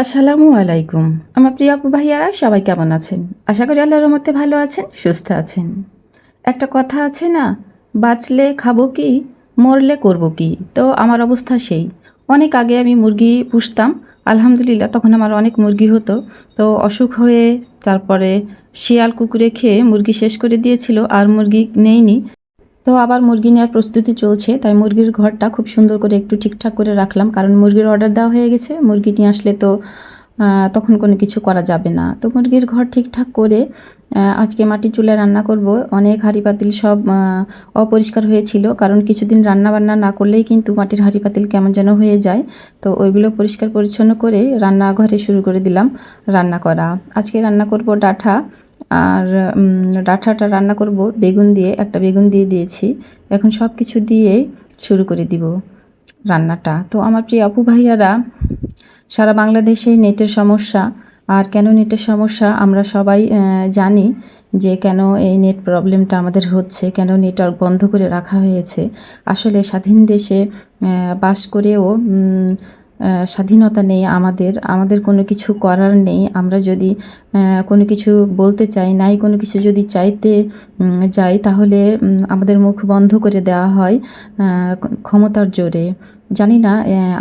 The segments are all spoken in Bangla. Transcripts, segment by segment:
আসসালামু আলাইকুম। আমার প্রিয় আপু ভাইয়ারা, সবাই কেমন আছেন? আশা করি আল্লাহর মধ্যে ভালো আছেন, সুস্থ আছেন। একটা কথা আছে না, বাঁচলে খাব কি, মরলে করব কি? তো আমার অবস্থা সেই। অনেক আগে আমি মুরগি পুষতাম, আলহামদুলিল্লাহ তখন আমার অনেক মুরগি হতো। তো অসুখ হয়ে তারপরে শিয়াল কুকুরে খেয়ে মুরগি শেষ করে দিয়েছিল, আর মুরগি নেইনি। তো আবার মুরগি নেওয়ার প্রস্তুতি চলছে, তাই মুরগির ঘরটা খুব সুন্দর করে একটু ঠিকঠাক করে রাখলাম। কারণ মুরগির অর্ডার দেওয়া হয়ে গেছে, মুরগি নিয়ে আসলে তো তখন কোনো কিছু করা যাবে না। তো মুরগির ঘর ঠিকঠাক করে আজকে মাটি চুলায় রান্না করব। অনেক হাঁড়ি পাতিল সব অপরিষ্কার হয়েছিল। কারণ কিছুদিন রান্না বান্না না করলেই কিন্তু মাটির হাঁড়ি পাতিল কেমন যেন হয়ে যায়। তো ওইগুলো পরিষ্কার পরিচ্ছন্ন করে রান্নাঘরে শুরু করে দিলাম রান্না করা। আজকে রান্না করব ডাঁঠা। আর ডাঁটাটা রান্না করব, বেগুন দিয়ে, একটা বেগুন দিয়ে দিয়েছি। এখন সব কিছু দিয়ে শুরু করে দিব রান্নাটা। তো আমার প্রিয় আপু ভাইয়ারা, সারা বাংলাদেশে নেটের সমস্যা। আর কেন নেটের সমস্যা? আমরা সবাই জানি যে কেন এই নেট প্রবলেমটা আমাদের হচ্ছে, কেন নেটওয়ার্ক বন্ধ করে রাখা হয়েছে। আসলে স্বাধীন দেশে বাস করেও স্বাধীনতা নেই আমাদের আমাদের কোনো কিছু করার নেই। আমরা যদি কোনো কিছু বলতে চাই, নাই কোনো কিছু যদি চাইতে যাই, তাহলে আমাদের মুখ বন্ধ করে দেওয়া হয় ক্ষমতার জোরে। জানি না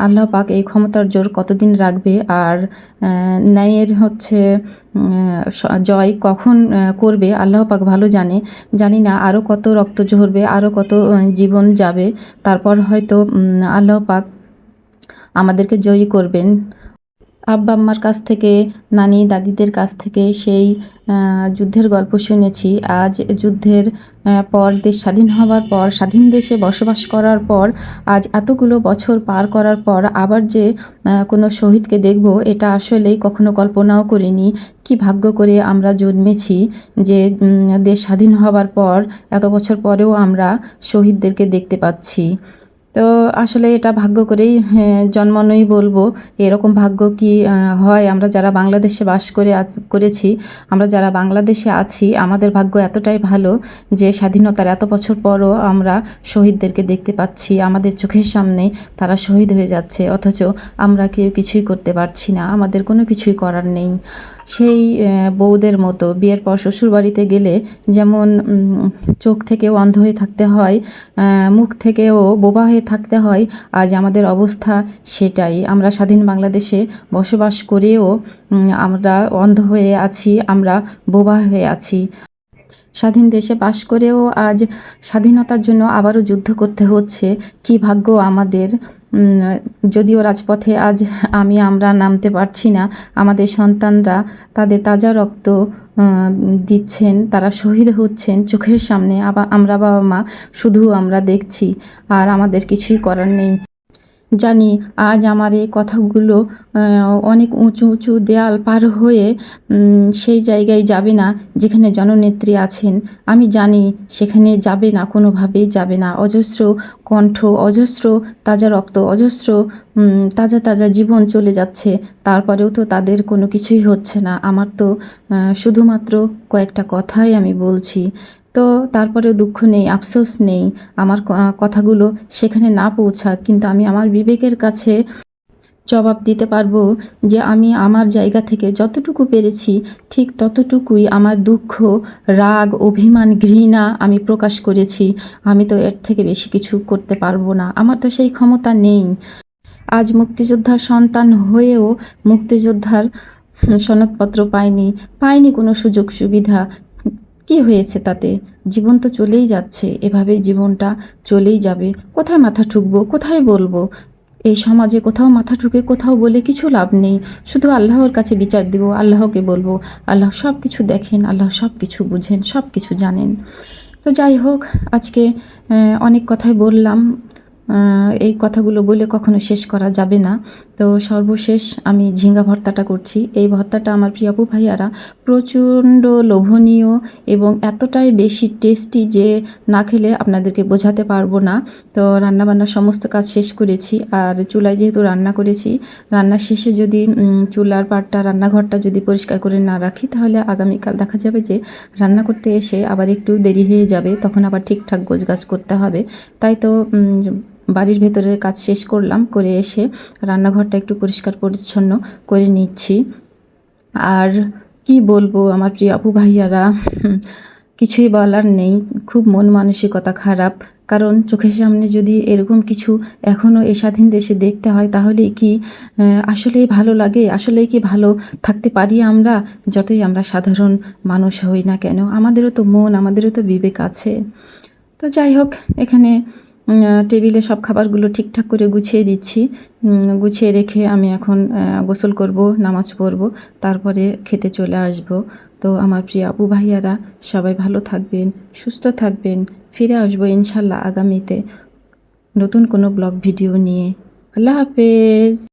আল্লাহ পাক এই ক্ষমতার জোর কতদিন রাখবে, আর ন্যায়ের হচ্ছে জয় কখন করবে, আল্লাহ পাক ভালো জানে। জানি না আরও কত রক্ত ঝরবে আরও কত জীবন যাবে। তারপর হয়তো আল্লাহ পাক আমাদেরকে জয়ী করবেন। আব্বা আম্মার কাছ থেকে, নানি দাদিদের কাছ থেকে সেই যুদ্ধের গল্প শুনেছি। আজ যুদ্ধের পর দেশ স্বাধীন হবার পর, স্বাধীন দেশে বসবাস করার পর, আজ এতগুলো বছর পার করার পর আবার যে কোনো শহীদকে দেখব, এটা আসলেই কখনো কল্পনাও করিনি। কি ভাগ্য করে আমরা জন্মেছি যে দেশ স্বাধীন হবার পর, এত বছর পরেও আমরা শহীদদেরকে দেখতে পাচ্ছি। তো আসলে এটা ভাগ্য করেই হ্যাঁ, জন্মানোই বলব। এরকম ভাগ্য কি হয়? আমরা যারা বাংলাদেশে বাস করে করেছি আমরা যারা বাংলাদেশে আছি আমাদের ভাগ্য এতটাই ভালো যে স্বাধীনতার এত বছর পরও আমরা শহীদদেরকে দেখতে পাচ্ছি। আমাদের চোখের সামনে তারা শহীদ হয়ে যাচ্ছে অথচ আমরা কেউ কিছুই করতে পারছি না। আমাদের কোনো কিছুই করার নেই। সেই বউদের মতো বিয়ের পর শ্বশুরবাড়িতে গেলে যেমন চোখ থেকেও অন্ধ হয়ে থাকতে হয় মুখ থেকেও বোবা হয়ে থাকতে হয়, আজ আমাদের অবস্থা সেটাই। আমরা স্বাধীন বাংলাদেশে বসবাস করেও আমরা অন্ধ হয়ে আছি, আমরা বোবা হয়ে আছি। স্বাধীন দেশে বাস করেও আজ স্বাধীনতার জন্য আবারও যুদ্ধ করতে হচ্ছে। কি ভাগ্য আমাদের। যদিও রাজপথে আজ আমি আমরা নামতে পারছি না, আমাদের সন্তানরা তাদের তাজা রক্ত দিচ্ছেন, তারা শহীদ হচ্ছেন চোখের সামনে, আবার আমরা বাবা মা শুধু আমরা দেখছি, আর আমাদের কিছুই করার নেই। জানি আজ আমার এই কথাগুলো অনেক উঁচু উঁচু দেয়াল পার হয়ে সেই জায়গায় যাবে না যেখানে জননেত্রী আছেন। আমি জানি সেখানে যাবে না, কোনোভাবেই যাবে না। অজস্র কণ্ঠ, অজস্র তাজা রক্ত, অজস্র তাজা তাজা জীবন চলে যাচ্ছে। তারপরেও তো তাদের কোনো কিছুই হচ্ছে না। আমার তো শুধুমাত্র কয়েকটা কথাই আমি বলছি। তো তারপরেও দুঃখ নেই, আফসোস নেই। আমার কথাগুলো সেখানে না পৌঁছাক, কিন্তু আমি আমার বিবেকের কাছে জবাব দিতে পারব যে আমি আমার জায়গা থেকে যতটুকু পেরেছি, ঠিক ততটুকুই আমার দুঃখ, রাগ, অভিমান, ঘৃণা আমি প্রকাশ করেছি। আমি তো এর থেকে বেশি কিছু করতে পারব না। আমার তো সেই ক্ষমতা নেই। আজ মুক্তিযোদ্ধার সন্তান হয়েও মুক্তিযোদ্ধার সনদপত্র পাইনি পাইনি কোনো সুযোগ সুবিধা। কি হয়েছে তাতে? জীবন তো চলেই যাচ্ছে এভাবে জীবনটা চলেই যাবে। কোথায় মাথা ঠুকবো, কোথায় বলব? এই সমাজে কোথাও মাথা ঠুকে, কোথাও বলে কিছু লাভ নেই। শুধু আল্লাহর কাছে বিচার দিব, আল্লাহকে বলব। আল্লাহ সব কিছু দেখেন, আল্লাহ সব কিছু বুঝেন সব কিছু জানেন। তো যাই হোক, আজকে অনেক কথাই বললাম। এই কথাগুলো বলে কখনো শেষ করা যাবে না। তো সর্বশেষ আমি ঝিঙ্গা ভর্তাটা করছি। এই ভর্তাটা আমার প্রিয় আপু ভাইয়ারা প্রচণ্ড লোভনীয় এবং এতটাই বেশি টেস্টি যে না খেলে আপনাদেরকে বোঝাতে পারব না। তো রান্নাবান্নার সমস্ত কাজ শেষ করেছি আর চুলায় যেহেতু রান্না করেছি, রান্না শেষে যদি চুলার পাটটা, রান্নাঘরটা যদি পরিষ্কার করে না রাখি, তাহলে আগামীকাল দেখা যাবে যে রান্না করতে এসে আবার একটু দেরি হয়ে যাবে, তখন আবার ঠিকঠাক গোছগাছ করতে হবে। তাই তো বাড়ির ভেতরের কাজ শেষ করলাম, করে এসে রান্নাঘরটা একটু পরিষ্কার পরিচ্ছন্ন করে নিচ্ছি। আর কি বলব, আমার প্রিয় আপু ভাইয়ারা কিছুই বলার নেই। খুব মন মানসিকতা খারাপ। কারণ চোখের সামনে যদি এরকম কিছু এখনও এই স্বাধীন দেশে দেখতে হয়, তাহলে কি আসলেই ভালো লাগে? আসলেই কি ভালো থাকতে পারি আমরা, যতই আমরা সাধারণ মানুষ হই না কেন? আমাদেরও তো মন, আমাদেরও তো বিবেক আছে। তো যাই হোক, এখানে টেবিলে সব খাবারগুলো ঠিকঠাক করে গুছিয়ে দিচ্ছি। গুছিয়ে রেখে আমি এখন গোসল করব, নামাজ পড়ব, তারপরে খেতে চলে আসব। তো আমার প্রিয় আপু ভাইয়ারা, সবাই ভালো থাকবেন, সুস্থ থাকবেন, ফিরে আসব ইনশাল্লাহ আগামীতে নতুন কোনো ব্লগ ভিডিও নিয়ে। আল্লাহ হাফেজ।